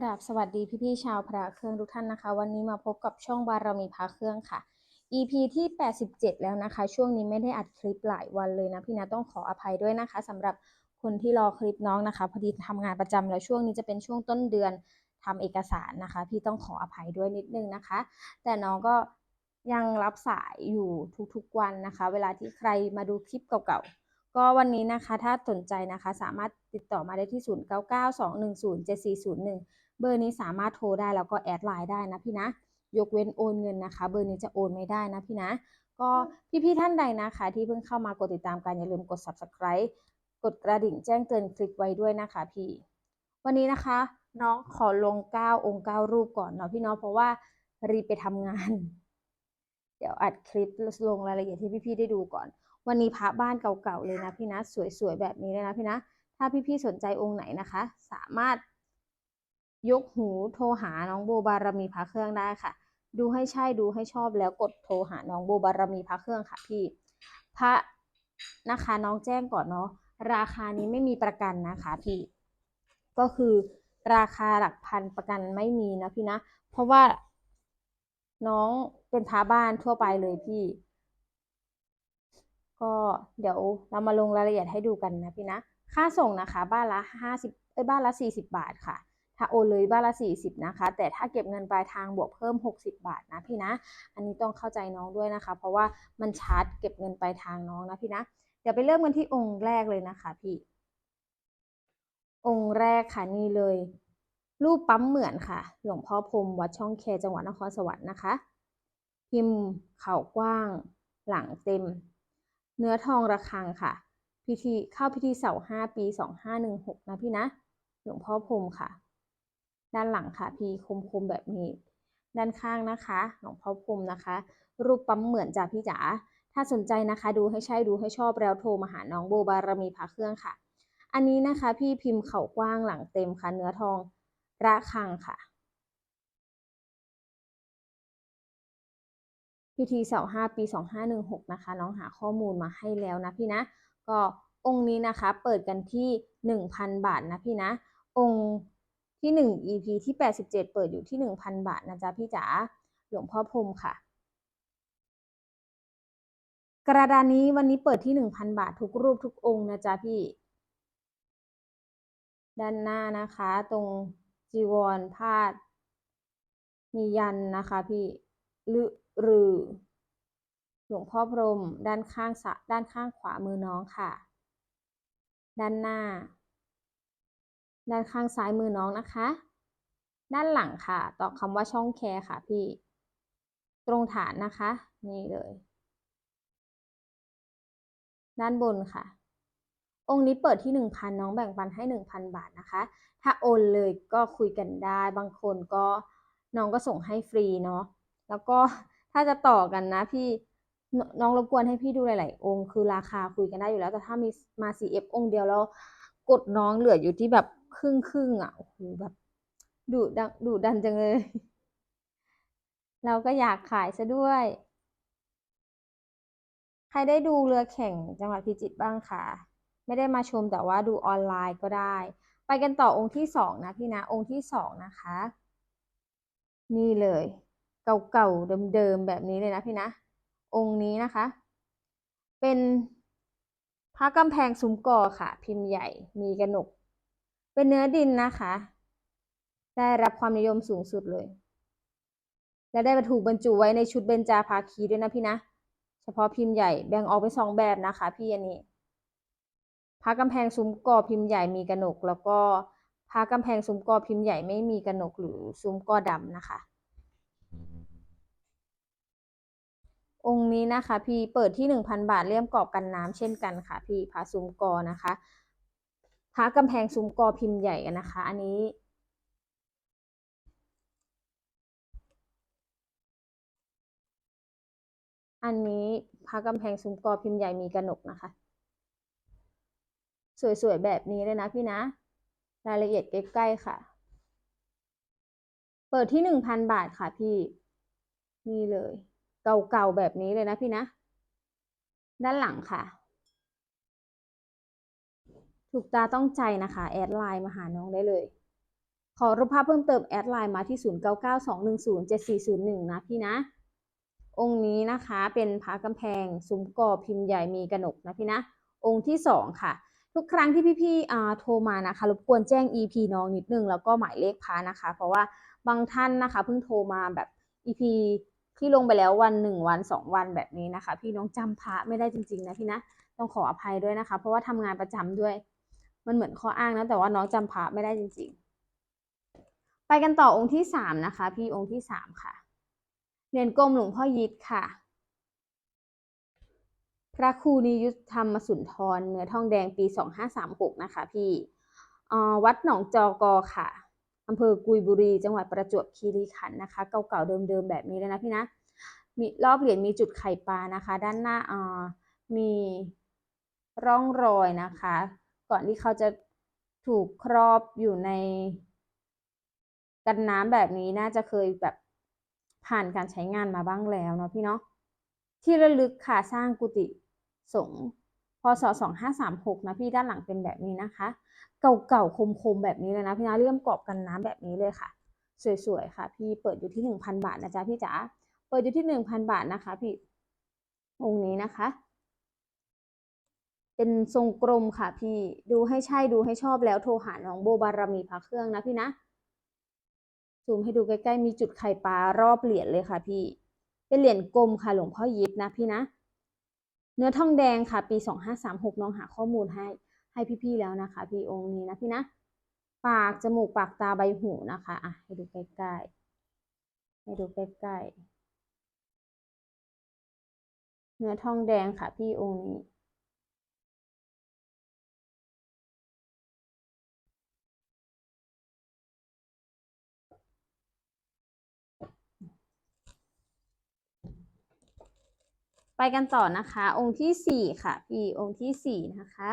กราบสวัสดีพี่ๆชาวพระเครื่องทุกท่านนะคะ วันนี้มาพบกับช่องบารมีพระเครื่องค่ะ EP ที่ 87 แล้วนะคะ ช่วงนี้ไม่ได้อัดคลิปหลายวันเลยนะพี่นะต้องขออภัยด้วยนะคะสำหรับคนที่รอคลิปน้องนะคะพอดีทำงานประจำแล้วช่วงนี้จะเป็นช่วงต้นเดือนทำเอกสารนะคะ พี่ต้องขออภัยด้วยนิดนึงนะคะ แต่น้องก็ยังรับสายอยู่ทุกๆวันนะคะ เวลาที่ใครมาดูคลิปเก่าๆ ก็วันนี้นะคะถ้าสนใจนะคะสามารถติดต่อมาได้ที่ 0992107401 เบอร์นี้สามารถโทรได้แล้วก็แอดไลน์ได้นะพี่นะ ยกเว้นโอนเงินนะคะ เบอร์นี้จะโอนไม่ได้นะพี่นะ ก็พี่ๆท่านใดนะคะ ที่เพิ่งเข้ามากดติดตามกันอย่าลืมกด subscribe กดกระดิ่งแจ้งเตือนคลิกไว้ด้วยนะคะพี่ วันนี้นะคะ น้องขอลง 9 องค์ 9 รูปก่อนเนาะพี่เนาะเพราะว่ารีบไปทำงาน เดี๋ยวอัดคลิปลงรายละเอียดที่พี่ๆได้ดูก่อน วันนี้พระบ้านเก่าๆเลยนะพี่นะ สวยๆแบบนี้เลยนะพี่นะ ถ้าพี่ๆสนใจองค์ไหนนะคะ สามารถยกหูโทรหาน้องโบบารมีพระเครื่องได้ค่ะ ดูให้ใช่ดูให้ชอบแล้วกดโทรหาน้องโบบารมีพระเครื่องค่ะพี่พระนะคะน้องแจ้งก่อนเนาะราคานี้ไม่มีประกันนะคะพี่ก็คือราคาหลักพันประกันไม่มีนะพี่นะ เพราะว่าน้องเป็นพระบ้านทั่วไปเลยพี่ ก็เดี๋ยวเรามาลงรายละเอียดให้ดูกันนะพี่นะ ค่าส่งนะคะบ้านละห้าสิบเอ้ยบ้านละสี่สิบบาทค่ะ ถ้าโอนเลยบ้านละสี่สิบนะคะ แต่ถ้าเก็บเงินปลายทางบวกเพิ่มหกสิบบาทนะพี่นะ อันนี้ต้องเข้าใจน้องด้วยนะคะ เพราะว่ามันชาร์จเก็บเงินปลายทางน้องนะพี่นะ เดี๋ยวไปเริ่มกันที่องค์แรกเลยนะคะพี่ องค์แรกค่ะนี่เลย รูปปั๊มเหมือนค่ะ หลวงพ่อพรมวัดช่องแคจังหวัดนครสวรรค์นะคะ พิมพ์เข่ากว้าง หลังเต็ม เนื้อทองระฆังค่ะ พิธีเข้าพิธีเสาห้าปีสองห้าหนึ่งหกนะพี่นะ หลวงพ่อพรมค่ะ ด้านหลังค่ะพี่คมๆแบบนี้ ด้านข้างนะคะ หลวงพ่อพรมนะคะ รูปปั๊มเหมือนจ้ะพี่จ๋า ถ้าสนใจนะคะ ดูให้ใช่ดูให้ชอบแล้วโทรมาหาน้องโบบารมีพระเครื่องค่ะ อันนี้นะคะ พี่พิมพ์เข่ากว้างหลังเต็มค่ะ เนื้อทองระฆังค่ะ พิธีเสาห้าปีสองห้าหนึ่งหกนะคะ น้องหาข้อมูลมาให้แล้วนะพี่นะ ก็องค์นี้นะคะเปิดกันที่หนึ่งพันบาทนะพี่นะ องค์ที่หนึ่ง EP ที่แปดสิบเจ็ดเปิดอยู่ที่หนึ่งพันบาทนะจ๊ะพี่จ๋าหลวงพ่อพรมค่ะ กระดานนี้วันนี้เปิดที่หนึ่งพันบาททุกรูปทุกองค์นะจ๊ะพี่ ด้านหน้านะคะ ตรงจีวรพาด มียันนะคะพี่หรือ หรือ หลวงพ่อพรมด้านข้างด้านข้างขวามือน้องค่ะ ด้านหน้า ด้านข้างซ้ายมือน้องนะคะ ด้านหลังค่ะ ต่อคำว่าช่องแคร์ค่ะพี่ ตรงฐานนะคะ นี่เลย ด้านบนค่ะองค์นี้เปิดที่หนึ่งพันน้องแบ่งปันให้หนึ่งพันบาทนะคะ ถ้าโอนเลยก็คุยกันได้ บางคนก็น้องก็ส่งให้ฟรีเนาะ แล้วก็ ถ้าจะต่อกันนะพี่น้องรบกวนให้พี่ดูหลาย ๆ องค์คือราคาคุยกันได้อยู่แล้ว แต่ถ้ามีมา CF องค์เดียวแล้วกดน้องเหลืออยู่ที่แบบครึ่งครึ่งอะโอ้โหแบบดุดันดุดันจังเลย เราก็อยากขายซะด้วย ใครได้ดูเรือแข่งจังหวัดพิจิตรบ้างคะไม่ได้มาชมแต่ว่าดูออนไลน์ก็ได้ ไปกันต่อองค์ที่สองนะพี่นะ องค์ที่สองนะคะ นี่เลย เก่าๆเดิมๆแบบนี้เลยนะพี่นะ องค์นี้นะคะ เป็นพระกำแพงซุ้มกอค่ะ พิมพ์ใหญ่มีกระหนก เป็นเนื้อดินนะคะ ได้รับความนิยมสูงสุดเลย และได้มาถูกบรรจุไว้ในชุดเบญจาภาคีด้วยนะพี่นะ เฉพาะพิมพ์ใหญ่แบ่งออกเป็นสองแบบนะคะ พี่อันนี้พระกำแพงซุ้มกอพิมพ์ใหญ่มีกระหนก แล้วก็พระกำแพงซุ้มกอพิมพ์ใหญ่ไม่มีกระหนกหรือซุ้มกอดำนะคะ องค์นี้นะคะพี่เปิดที่หนึ่งพันบาทเลี่ยมกรอบกันน้ำเช่นกันค่ะพี่พระซุ้มกอนะคะพระกำแพงซุ้มกอพิมพ์ใหญ่กันนะคะ อันนี้ อันนี้พระกำแพงซุ้มกอพิมพ์ใหญ่มีกระหนกนะคะ สวยๆแบบนี้เลยนะพี่นะ รายละเอียดใกล้ๆค่ะ เปิดที่หนึ่งพันบาทค่ะพี่ นี่เลย เก่าๆแบบนี้เลยนะพี่นะ ด้านหลังค่ะ ถูกตาต้องใจนะคะ แอดไลน์มาหาน้องได้เลย ขอรูปภาพเพิ่มเติมแอดไลน์มาที่ 0992107401 นะพี่นะ องค์นี้นะคะเป็นพระกำแพงซุ้มกอพิมพ์ใหญ่มีกระหนกนะพี่นะ องค์ที่สองค่ะทุกครั้งที่พี่ๆโทรมานะคะรบกวนแจ้ง EP น้องนิดนึงแล้วก็หมายเลขพระนะคะ เพราะว่าบางท่านนะคะเพิ่งโทรมาแบบ EP ที่ลงไปแล้ววันหนึ่งวันสองวันแบบนี้นะคะ พี่น้องจำพระไม่ได้จริง ๆ นะพี่นะต้องขออภัยด้วยนะคะ เพราะว่าทำงานประจำด้วย มันเหมือนข้ออ้างนะแต่ว่าน้องจำพระไม่ได้จริง ๆ ไปกันต่อองค์ที่สามนะคะ พี่องค์ที่สามค่ะเหรียญกลมหลวงพ่อยิดค่ะ พระครูนิยุทธธรรมสุนทรเนื้อทองแดงปี2536นะคะ พี่อ่าวัดหนองจอกอค่ะ อำเภอกุยบุรี จังหวัดประจวบคีรีขันธ์นะคะ เก่าๆเดิมๆแบบนี้เลยนะพี่นะ มีรอบเหรียญมีจุดไข่ปลานะคะ ด้านหน้าอ่ามีร่องรอยนะคะ ก่อนที่เขาจะถูกครอบอยู่ใน กันน้ำแบบนี้น่าจะเคยแบบผ่านการใช้งานมาบ้างแล้วเนาะพี่เนาะที่ระลึกค่ะสร้างกุฏิสงฆ์พศ2536นะพี่ด้านหลังเป็นแบบนี้นะคะ เก่าๆคมๆแบบนี้เลยนะพี่นะเลื่อมกรอบกันน้ำแบบนี้เลยค่ะ สวยๆค่ะ พี่เปิดอยู่ที่ 1,000 บาทนะจ๊ะพี่จ๋าเปิดอยู่ที่ 1,000 บาทนะคะ พี่องค์นี้นะคะ เป็นทรงกลมค่ะ พี่ดูให้ใช่ดูให้ชอบแล้วโทรหาน้องโบบารมีพระเครื่องนะพี่นะซูมให้ดูใกล้ๆมีจุดไข่ปลารอบเหรียญเลยค่ะ พี่ เป็นเหรียญกลมค่ะหลวงพ่อยิบนะพี่นะ เนื้อทองแดงค่ะ ปีสองห้าสามหกน้องหาข้อมูลให้ ให้พี่ๆแล้วนะคะพี่องค์นี้นะพี่นะ ปากจมูกปากตาใบหูนะคะอะให้ดูใกล้ๆให้ดูใกล้ๆเนื้อทองแดงค่ะพี่องค์นี้ไปกันต่อนะคะ องค์ที่สี่ค่ะ พี่องค์ที่สี่นะคะ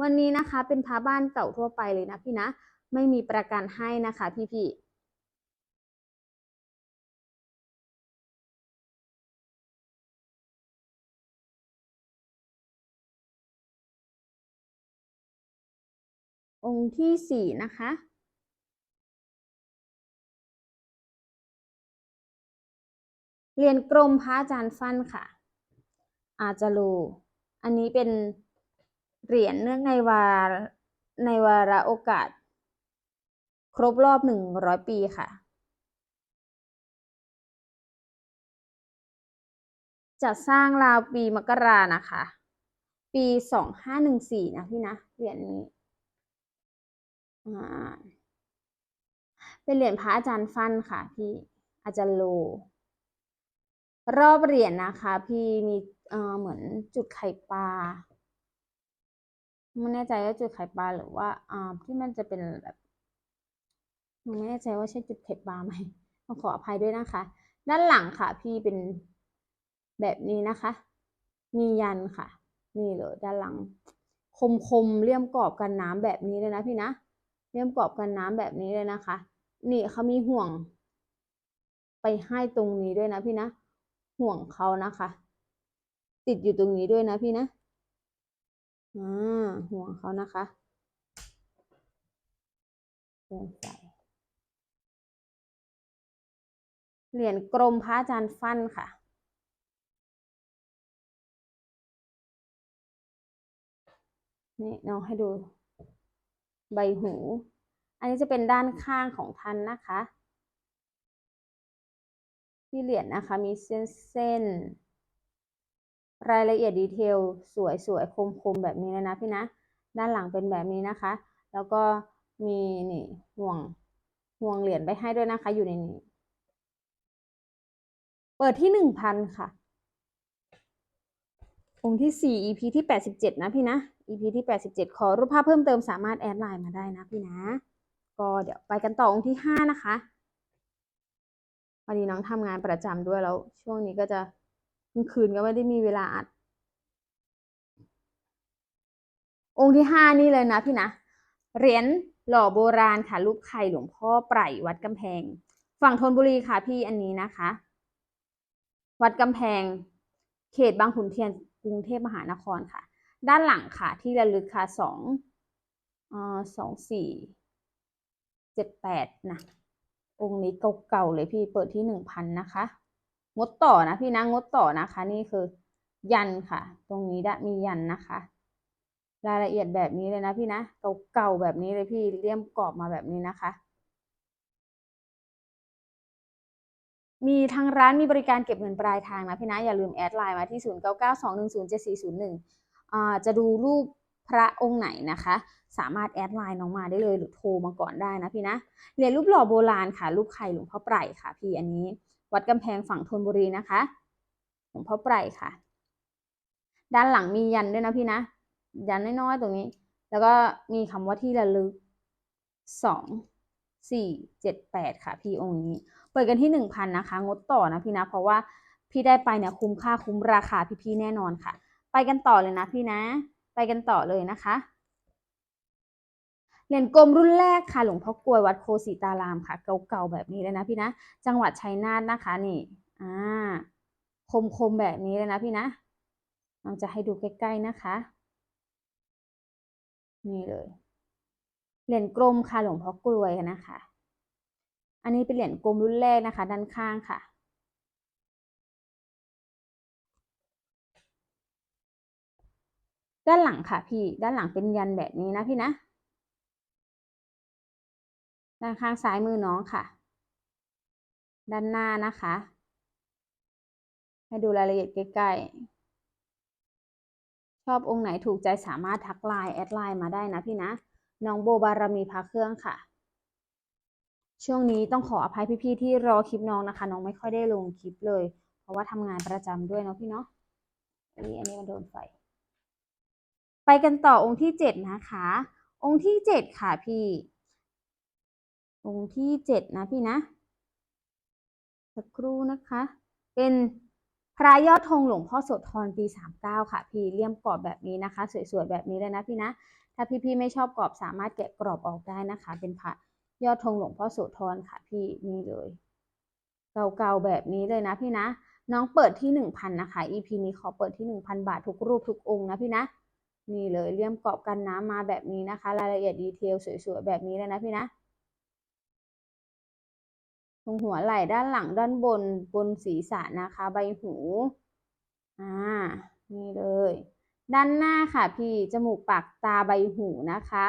วันนี้นะคะ เป็นพระบ้านเก่าทั่วไปเลยนะพี่นะ ไม่มีประกันให้นะคะพี่พี่องค์ที่สี่นะคะ เรียนกรมพระอาจารย์ฟั่นค่ะ อาจารูอันนี้เป็น เหรียญเนื่องในวาในวาระโอกาส ครบรอบหนึ่งร้อยปีค่ะจะสร้างราวปีมกรานะคะ ปีสองห้าหนึ่งสี่นะพี่นะเหรียญนี้เป็นเหรียญพระอาจารย์ฟันค่ะพี่อาจารย์โล รอบเหรียญนะคะ พี่มีเออเหมือนจุดไข่ปลา ไม่แน่ใจว่าจุดไข่ปลาหรือว่าอ่าที่มันจะเป็นแบบไม่แน่ใจว่าใช่จุดไข่ปลาไหมต้องขออภัยด้วยนะคะ ด้านหลังค่ะ พี่เป็นแบบนี้นะคะ มียันค่ะ นี่เลยด้านหลัง คมคมเลี่ยมกรอบกันน้ำแบบนี้เลยนะพี่นะเลี่ยมกรอบกันน้ำแบบนี้เลยนะคะ นี่เขามีห่วง ไปให้ตรงนี้ด้วยนะพี่นะห่วงเขานะคะ ติดอยู่ตรงนี้ด้วยนะพี่นะ อ่าห่วงเขานะคะเดินใส่เหรียญกรมพระอาจารย์ฟั่นค่ะนี่น้องให้ดูใบหู อันนี้จะเป็นด้านข้างของท่านนะคะ ที่เหรียญนะคะ มีเส้นเส้น รายละเอียดดีเทลสวยสวยคมคมแบบนี้เลยนะพี่นะ ด้านหลังเป็นแบบนี้นะคะ แล้วก็มีนี่ห่วงห่วงเหรียญไปให้ด้วยนะคะ อยู่ในนี้ เปิดที่หนึ่งพันค่ะองค์ที่สี่ EP ที่แปดสิบเจ็ดนะพี่นะ EP ที่แปดสิบเจ็ดขอรูปภาพเพิ่มเติมสามารถแอดไลน์มาได้นะพี่นะ ก็เดี๋ยวไปกันต่อองค์ที่ห้านะคะพอดีน้องทำงานประจำด้วยแล้ว ช่วงนี้ก็จะ กลางคืนก็ไม่ได้มีเวลาอัด องค์ที่ห้านี่เลยนะพี่นะเหรียญหล่อโบราณค่ะรูปไข่หลวงพ่อไพรวัดกำแพง ฝั่งธนบุรีค่ะพี่อันนี้นะคะ วัดกำแพง เขตบางขุนเทียนกรุงเทพมหานครค่ะ ด้านหลังค่ะ ที่ระลึกค่ะสองอสองสี่เจ็ดแปดนะองค์นี้เก่าๆเลยพี่เปิดที่หนึ่งพันนะคะ งดต่อนะพี่นะงดต่อนะคะ นี่คือ ยันค่ะ ตรงนี้ได้มียันนะคะ รายละเอียดแบบนี้เลยนะพี่นะเก่าๆแบบนี้เลยพี่เลี่ยมกรอบมาแบบนี้นะคะ มีทางร้านมีบริการเก็บเงินปลายทางนะพี่นะอย่าลืมแอดไลน์มาที่ 0 9 9 2 1 0 7 4 0 1อ่าจะดูรูปพระองค์ไหนนะคะ สามารถแอดไลน์น้องมาได้เลยหรือโทรมาก่อนได้นะพี่นะเหรียญรูปหล่อโบราณค่ะ รูปไข่หลวงพ่อไพรค่ะพี่อันนี้ วัดกำแพงฝั่งธนบุรีนะคะหลวงพ่อไพรค่ะ ด้านหลังมียันด้วยนะพี่นะ ยันน้อยๆตรงนี้ แล้วก็มีคำว่าที่ระลึกสองสี่เจ็ดแปดค่ะ พี่องค์นี้ เปิดกันที่หนึ่งพันนะคะ งดต่อนะพี่นะ เพราะว่าพี่ได้ไปเนี่ยคุ้มค่าคุ้มราคาพี่ๆแน่นอนค่ะ ไปกันต่อเลยนะพี่นะ ไปกันต่อเลยนะคะ เหรียญกลมรุ่นแรกค่ะ หลวงพ่อกลวยวัดโคสีตารามค่ะ เก่าๆแบบนี้เลยนะพี่นะ จังหวัดชัยนาทนะคะนี่ อ่า คมๆแบบนี้เลยนะพี่นะเราจะให้ดูใกล้ๆนะคะ นี่เลย เหรียญกลมค่ะหลวงพ่อกลวยนะคะ อันนี้เป็นเหรียญกลมรุ่นแรกนะคะ ด้านข้างค่ะด้านหลังค่ะพี่ ด้านหลังเป็นยันแบบนี้นะพี่นะ ด้านข้างซ้ายมือน้องค่ะ ด้านหน้านะคะ ให้ดูรายละเอียดใกล้ๆ ชอบองค์ไหนถูกใจสามารถทักไลน์แอดไลน์มาได้นะพี่นะ น้องโบบารมีพาเครื่องค่ะ ช่วงนี้ต้องขออภัยพี่ๆที่รอคลิปน้องนะคะ น้องไม่ค่อยได้ลงคลิปเลย เพราะว่าทำงานประจำด้วยเนาะพี่เนาะอันนี้อันนี้มันโดนไฟ ไปกันต่อองค์ที่เจ็ดนะคะ องค์ที่เจ็ดค่ะพี่ องค์ที่เจ็ดนะพี่นะ สักครู่นะคะ เป็นพระยอดธงหลวงพ่อโสธรปีสามเก้าค่ะ พี่เลี่ยมกรอบแบบนี้นะคะ สวยๆแบบนี้เลยนะพี่นะ ถ้าพี่ๆไม่ชอบกรอบสามารถแกะกรอบออกได้นะคะ เป็นพระยอดธงหลวงพ่อโสธรค่ะ พี่นี่เลยเก่าๆแบบนี้เลยนะพี่นะ น้องเปิดที่หนึ่งพันนะคะ EP นี้ขอเปิดที่หนึ่งพันบาททุกรูปทุกองค์นะพี่นะนี่เลยเลี่ยมกรอบกันน้ำมาแบบนี้นะคะ รายละเอียดดีเทลสวยๆแบบนี้เลยนะพี่นะ ตรงหัวไหล่ด้านหลังด้านบนบนศีรษะนะคะ ใบหูอ่านี่เลย ด้านหน้าค่ะพี่จมูกปากตาใบหูนะคะ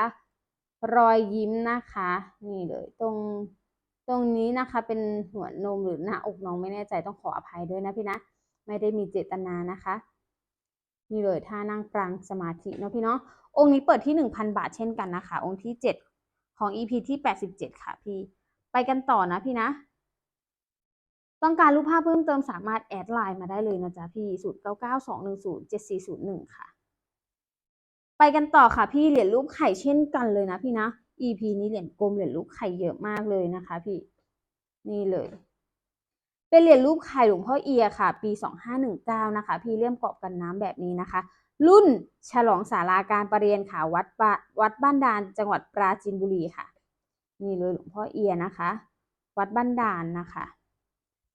รอยยิ้มนะคะ นี่เลยตรงตรงนี้นะคะเป็นหัวนมหรือหน้าอกน้องไม่แน่ใจต้องขออภัยด้วยนะพี่นะ ไม่ได้มีเจตนานะคะนี่เลยท่านั่งปรางสมาธิเนาะพี่เนาะองค์นี้เปิดที่ 1,000 บาทเช่นกันนะคะ องค์ที่ 7 ของ EP ที่ 87 ค่ะพี่ ไปกันต่อนะพี่นะ ต้องการรูปภาพเพิ่มเติมสามารถแอดไลน์มาได้เลยนะจ๊ะพี่ 0 9 9 2 1 0 7 4 0 1 ค่ะ ไปกันต่อค่ะพี่เหรียญรูปไข่เช่นกันเลยนะพี่นะ EP นี้เหรียญกลมเหรียญรูปไข่เยอะมากเลยนะคะ พี่ นี่เลย เป็นเหรียญรูปไข่หลวงพ่อเอียค่ะ ปี 2519 นะคะ พี่เลี่ยมกรอบกันน้ำแบบนี้นะคะ รุ่นฉลองสาราการประเรียนค่ะวัดบวัดบ้านดานจังหวัดปราจีนบุรีค่ะ นี่เลยหลวงพ่อเอียนะคะ วัดบ้านดานนะคะ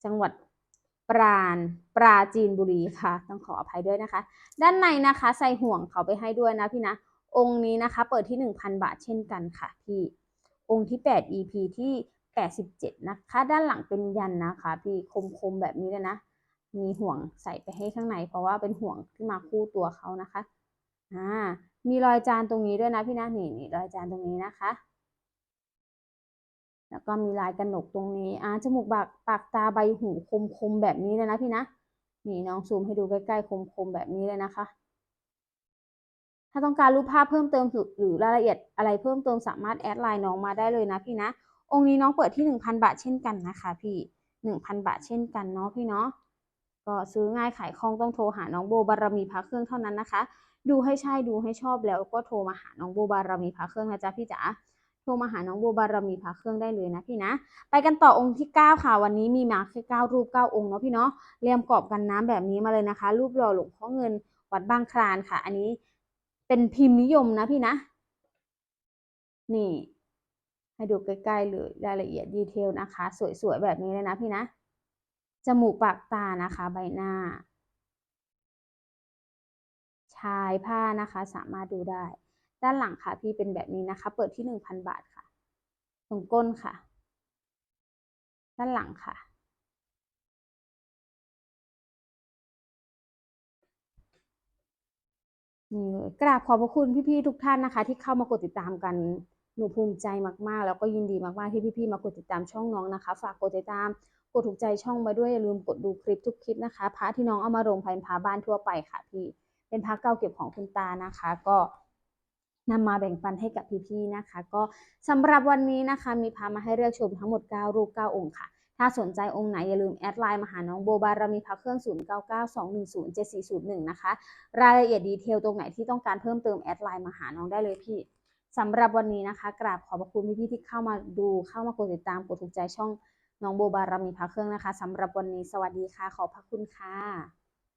จังหวัดปราณปราจีนบุรีค่ะ ต้องขออภัยด้วยนะคะ ด้านในนะคะใส่ห่วงเขาไปให้ด้วยนะพี่นะ องค์นี้นะคะ เปิดที่ 1,000 บาทเช่นกันค่ะพี่ องค์ที่ 8 EP ที่ 87 นะคะ ด้านหลังเป็นยันนะคะ พี่คมๆแบบนี้เลยนะ มีห่วงใส่ไปให้ข้างใน เพราะว่าเป็นห่วงที่มาคู่ตัวเขานะคะอ่ามีรอยจานตรงนี้ด้วยนะพี่นะนี่นี่รอยจานตรงนี้นะคะ แล้วก็มีลายกระหนกตรงนี้อ่าจมูกปากปากตาใบหูคมๆแบบนี้เลยนะพี่นะนี่น้องซูมให้ดูใกล้ๆคมๆแบบนี้เลยนะคะ ถ้าต้องการรูปภาพเพิ่มเติมหรือรายละเอียดอะไรเพิ่มเติมสามารถแอดไลน์น้องมาได้เลยนะพี่นะ องค์นี้น้องเปิดที่1,000บาทเช่นกันนะคะ พี่1,000บาทเช่นกันเนาะพี่เนาะก็ซื้อง่ายขายคล่องต้องโทรหาน้องโบบารมีพระเครื่องเท่านั้นนะคะ ดูให้ใช่ดูให้ชอบแล้วก็โทรมาหาน้องโบบารมีพระเครื่องนะจ๊ะพี่จ๋า โทรมาหาน้องโบบารมีพระเครื่องได้เลยนะพี่นะ ไปกันต่อองค์ที่ 9 ค่ะ วันนี้มีมาแค่9รูป 9 องค์เนาะพี่เนาะเรียมกรอบกันน้ำแบบนี้มาเลยนะคะ รูปหล่อหลวงพ่อเงินวัดบางคลานค่ะ อันนี้เป็นพิมพ์นิยมนะพี่นะ นี่ ให้ดูใกล้ๆเลยรายละเอียดดีเทลนะคะ สวยๆแบบนี้เลยนะพี่นะจมูกปากตานะคะ ใบหน้า ชายผ้านะคะสามารถดูได้ ด้านหลังค่ะพี่เป็นแบบนี้นะคะ เปิดที่1,000บาทค่ะ ตรงก้นค่ะ ด้านหลังค่ะ นี่เลยกราบขอบพระคุณพี่ๆทุกท่านนะคะ ที่เข้ามากดติดตามกันหนูภูมิใจมากๆ แล้วก็ยินดีมากๆที่พี่ๆมากดติดตามช่องน้องนะคะ ฝากกดติดตามกดถูกใจช่องมาด้วยอย่าลืมกดดูคลิปทุกคลิปนะคะพระที่น้องเอามาลงเป็นพระบ้านทั่วไปค่ะพี่เป็นพระเก่าเก็บของคุณตานะคะ ก็ นำมาแบ่งปันให้กับพี่ๆนะคะ ก็สำหรับวันนี้นะคะ มีพระมาให้เลือกชมทั้งหมด 9 รูป 9 องค์ค่ะ ถ้าสนใจองค์ไหนอย่าลืมแอดไลน์มาหาน้องโบบารมีพระเครื่อง 0992107401 นะคะ รายละเอียดดีเทลตรงไหนที่ต้องการเพิ่มเติมแอดไลน์มาหาน้องได้เลยพี่สำหรับวันนี้นะคะ กราบขอบพระคุณพี่ๆที่เข้ามาดูเข้ามากดติดตามกดถูกใจช่องน้องโบบารมีพระเครื่องนะคะสำหรับวันนี้สวัสดีค่ะ ขอบพระคุณค่ะ